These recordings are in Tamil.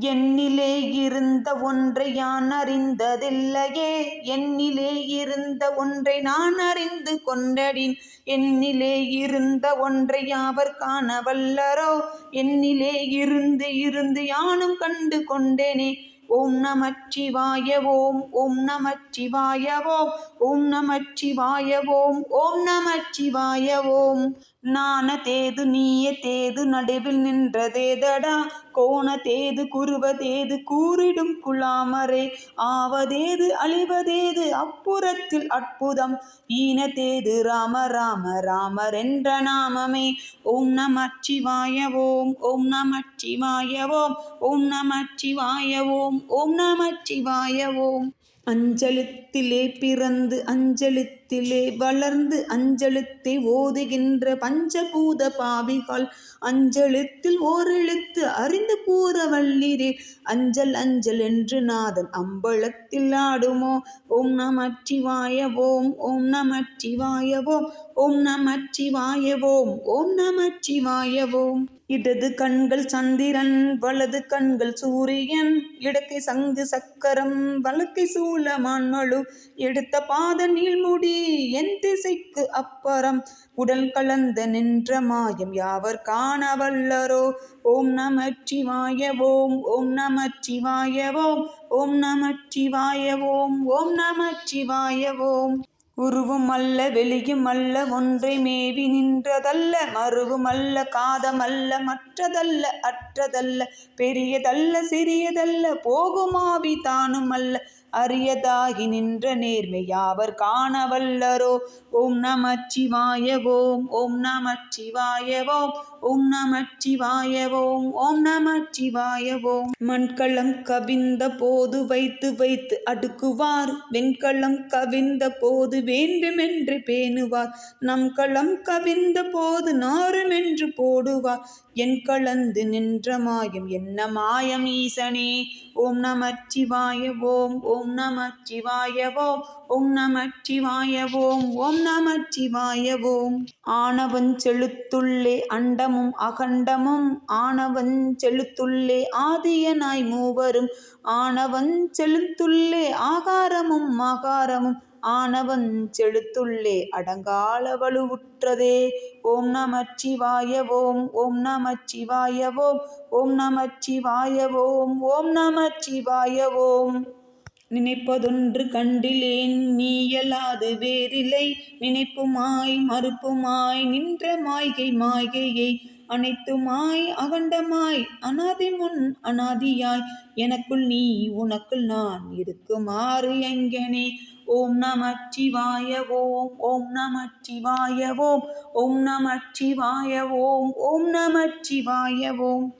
என்னிலே இருந்த ஒன்றை யான் அறிந்ததில்லையே. என்னிலே இருந்த ஒன்றை நான் அறிந்து கொண்டடின். என்னிலே இருந்த ஒன்றை யாவர் காண வல்லரோ என்னிலே இருந்து இருந்து யானும் கண்டு கொண்டேனே. ஓம் நமச்சிவாய ஓம் ஓம் நமச்சிவாய ஓம் ஓம் நமச்சிவாய ஓம் ஓம் நமச்சிவாய ஓம். நாண தேது நீய தேது நடுவில் நின்றதேதடா கோண தேது குருவதேது கூறிடும் குழாமரே. ஆவதேது அழிவதேது அப்புறத்தில் அற்புதம். ஈன தேது ராம ராம ராமர் என்ற நாமமே. ஓம் நமச்சிவாய ஓம் ஓம் நமச்சிவாய ஓம் ஓம் நமச்சிவாய ஓம் ஓம் நமச்சிவாய ஓம் அஞ்சலித்திலே பிறந்து அஞ்சலித்திலே வளர்ந்து அஞ்சலித்தை ஓதுகின்ற பஞ்சபூத பாவிகள் அஞ்சலித்தில் ஓரெழுத்து அறிந்து கூற வல்லிரே. அஞ்சல் அஞ்சல் என்று நாதன் அம்பலத்தில் ஆடுமோ? ஓம் நமச்சிவாய ஓம் ஓம் நமச்சிவாய ஓம் ஓம் நமச்சிவாய ஓம் ஓம் நமச்சிவாய ஓம். இடது கண்கள் சந்திரன் வலது கண்கள் சூரியன் இடக்கை சங்கு சக்கரம் வலக்கை சூழமான் மழு எடுத்த பாத நீள்முடி என் திசைக்கு அப்புறம் உடல் கலந்த நின்ற மாயம் யாவர் காண வல்லரோ? ஓம் நமச்சிவாய ஓம் ஓம் நமச்சிவாய ஓம் ஓம் நமச்சிவாய ஓம் ஓம் நமச்சிவாய ஓம் உருவும் அல்ல வெளியும் அல்ல ஒன்றை மேவி நின்றதல்ல மருவும் அல்ல காதமல்ல மற்றதல்ல அற்றதல்ல பெரியதல்ல சிறியதல்ல போகுமாவி தானும் அல்ல. அரியதாகி நின்ற நேர்மை யாவர் ஓம் நமச்சிவாய ஓம் ஓம் நமச்சிவாய ஓம் ஓம் நமச்சிவாய ஓம் ஓம் நமச்சிவாய ஓம் மண்களம் கவிந்த போது வைத்து வைத்து அடுக்குவார் வெண்களம் கவிந்த போது வேண்டுமென்று பேணுவார். நம் களம் கவிந்த போது நாருமென்று போடுவார். என் கலந்து நின்ற மாயம் என்ன மாயம் ஈசனே? ஓம் நமச்சிவாய ஓம் ஓம் நமச்சிவாய ஓம் ஓம் நமச்சிவாய ஓம் ஓம் நமச்சிவாய ஓம். ஆணவன் செலுத்துள்ளே அண்டமும் அகண்டமும் ஆணவன் செலுத்துள்ளே ஆதியனாய் மூவரும் ஆணவன் செலுத்துள்ளே ஆகாரமும் மகாரமும் ஆனவன் செழுத்துள்ளே அடங்கால வலுவுற்றதே ஓம் நமச்சிவாய ஓம் ஓம் நமச்சிவாய ஓம் ஓம் நமச்சிவாய ஓம் ஓம் நமச்சிவாய ஓம் நினைப்பதொன்று கண்டிலேன் நீயலாது வேறில்லை. நினைப்புமாய் மறுப்புமாய் நின்ற மாய்கை மாய்கையை அனைத்துமாய் அகண்டமாய் அனாதி முன் அனாதியாய் எனக்குள் நீ உனக்குள் நான் இருக்குமாறு எங்கனே. ஓம் நமச்சிவாய ஓம் ஓம் நமச்சிவாய ஓம் ஓம் நமச்சிவாய ஓம் ஓம் நமச்சிவாய ஓம்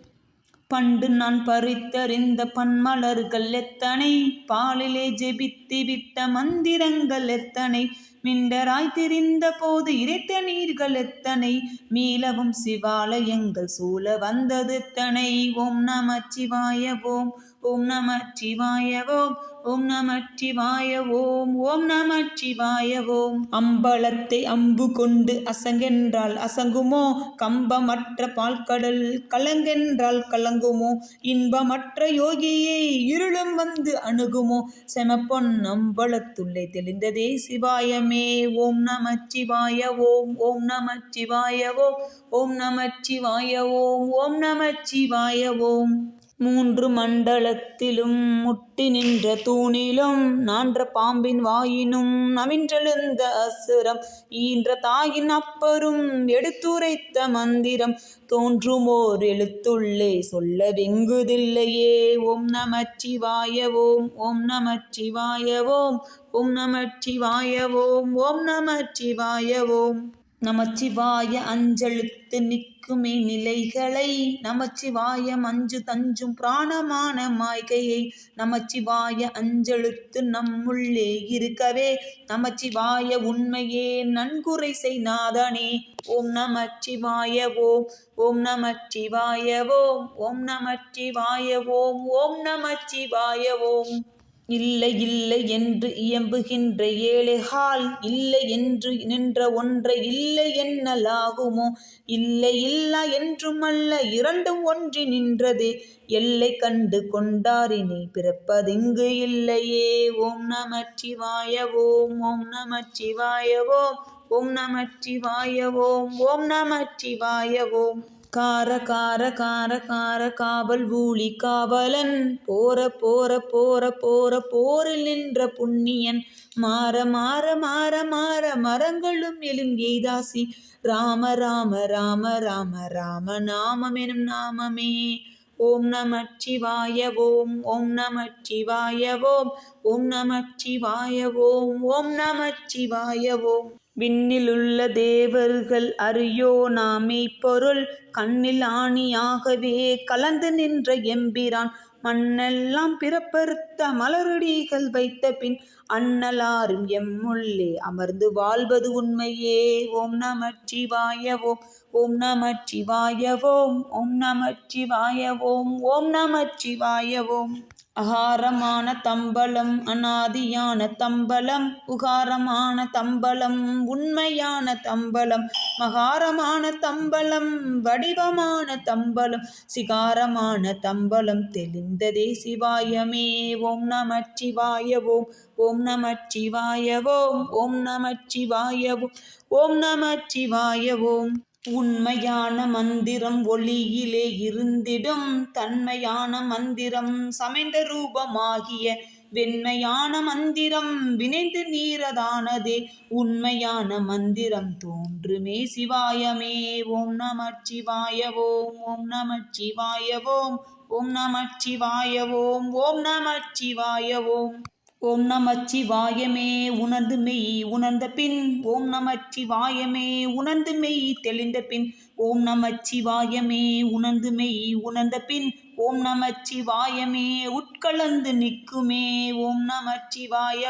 பண்டு நான் பறித்தறிந்த பன்மலர்கள் எத்தனை? பாலிலே ஜெபித்து விட்ட மந்திரங்கள் எத்தனை? மிண்டராய் திரிந்த போது இறைத்த நீர்கள் எத்தனை? மீளவும் சிவாலயங்கள் சூழ வந்தது எத்தனை? ஓம் நமச்சிவாய ஓம் ஓம் நமச்சிவாய ஓம் ஓம் நமச்சிவாய ஓம் ஓம் நமச்சிவாய ஓம் அம்பலத்தை அம்பு கொண்டு அசங்கென்றால் அசங்குமோ? கம்பமற்ற பால்கடல் கலங்கென்றால் கலங்குமோ? இன்பமற்ற யோகியை இருளும் வந்து அணுகுமோ? செமப்பொன் அம்பலத்துள்ளே தெளிந்ததே சிவாயமே. ஓம் நமச்சிவாய. ஓம் ஓம் நமச்சிவாய. ஓம் ஓம் நமச்சிவாய. ஓம் ஓம் நமச்சிவாய. ஓம். மூன்று மண்டலத்திலும் முட்டி நின்ற தூணிலும் நான்ற பாம்பின் வாயினும் நவின்றெழுந்த அசுரம். ஈன்ற தாயின் அப்பரும் எடுத்துரைத்த மந்திரம் தோன்றுமோர் எழுத்துள்ளே சொல்ல வெங்குதில்லையே ஓம் நமச்சிவாய ஓம் ஓம் நமச்சிவாய ஓம் ஓம் நமச்சிவாய ஓம் ஓம் நமச்சிவாய ஓம் நமச்சிவாய அஞ்செழுத்து நிற்குமே நிலைகளை நமச்சிவாய மஞ்சு தஞ்சும் பிராணமான மாய்கையை நமச்சிவாய அஞ்செழுத்து நம்முள்ளே இருக்கவே நமச்சிவாய உண்மையே நன்குரை செய்நாதனே. ஓம் நமச்சிவாய ஓம் ஓம் நமச்சிவாய ஓம் ஓம் நமச்சிவாய ஓம் ஓம் நமச்சிவாய ஓம். இல்லை இல்லை என்று இயம்புகின்ற ஏழைகால் இல்லை என்று நின்ற ஒன்றை இல்லை என்னலாகுமோ? இல்லை இல்லா என்றுமல்ல இரண்டும் ஒன்றி நின்றது. எல்லை கண்டு கொண்டாரினை பிறப்பதிங்கு இல்லையே. ஓம் நமச்சிவாய ஓம் ஓம் நமச்சிவாய ஓம் ஓம் நமச்சிவாய ஓம் ஓம் நமச்சிவாய ஓம் கார கார கார கார காவல் ஊழி காவலன். போற போற போற போற போரில் நின்ற புண்ணியன். மாற மாற மாற மாற மரங்களும் எழும் எய்தாசி. ராம ராம ராம ராம ராம நாமம் எனும் நாமமே. ஓம் நமச்சிவாய ஓம் ஓம் நமச்சிவாய ஓம் ஓம் நமச்சிவாய ஓம் ஓம் நமச்சிவாய ஓம். விண்ணிலுள்ள தேவர்கள் அறியோ நாமே பொருள். கண்ணில் ஆணியாகவே கலந்து நின்ற எம்பிரான். மண்ணெல்லாம் பிறப்பறுத்த மலரடிகள் வைத்த பின் அண்ணலாரும் எம்முள்ளே அமர்ந்து வாழ்வது உண்மையே. ஓம் நமச்சிவாய ஓம் ஓம் நமச்சிவாய ஓம் ஓம் நமச்சிவாய ஓம் ஓம் நமச்சிவாய ஓம் அகாரமான தம்பலம் அனாதியான தம்பலம் உகாரமான தம்பலம் உண்மையான தம்பலம் மகாரமான தம்பலம் வடிவமான தம்பலம் சிகாரமான தம்பலம் தெளிந்ததே சிவாயமே. ஓம் நமச்சிவாய ஓம் ஓம் நமச்சிவாய ஓம் ஓம் நமச்சிவாய ஓம் ஓம் நமச்சிவாய ஓம் உண்மையான மந்திரம் ஒளியிலே இருந்திடும். தன்மையான மந்திரம் சமைந்த ரூபமாகிய வெண்மையான மந்திரம் வினைந்து நீரதானதே. உண்மையான மந்திரம் தோன்றுமே சிவாயமே. ஓம் நமச்சிவாய ஓம் ஓம் நமச்சிவாய ஓம் ஓம் நமச்சிவாய ஓம் ஓம் நமச்சிவாய ஓம். ஓம் நமச்சிவாயமே உணர்ந்து மெய் உணர்ந்த பின். ஓம் நமச்சிவாயமே உணர்ந்து மெய் தெளிந்த பின். ஓம் நமச்சிவாயமே உணர்ந்து மெய் உணர்ந்த பின். ஓம் நமச்சிவாயமே உட்கலந்து நிற்குமே. ஓம் நமச்சி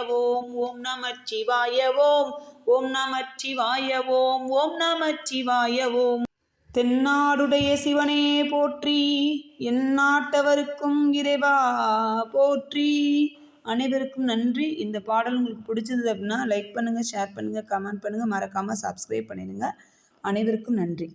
ஓம் ஓம் நமச்சி ஓம் ஓம் நமச்சி ஓம் ஓம் நமச்சி ஓம் தென்னாடுடைய சிவனே போற்றி. எந்நாட்டவருக்கும் இறைவா போற்றி. அனைவருக்கும் நன்றி. இந்த பாடல் உங்களுக்கு பிடிச்சிருந்தது அப்படின்னா லைக் பண்ணுங்கள் ஷேர் பண்ணுங்கள் கமெண்ட் பண்ணுங்கள் மறக்காமல் சப்ஸ்கிரைப் பண்ணிடுங்க. அனைவருக்கும் நன்றி.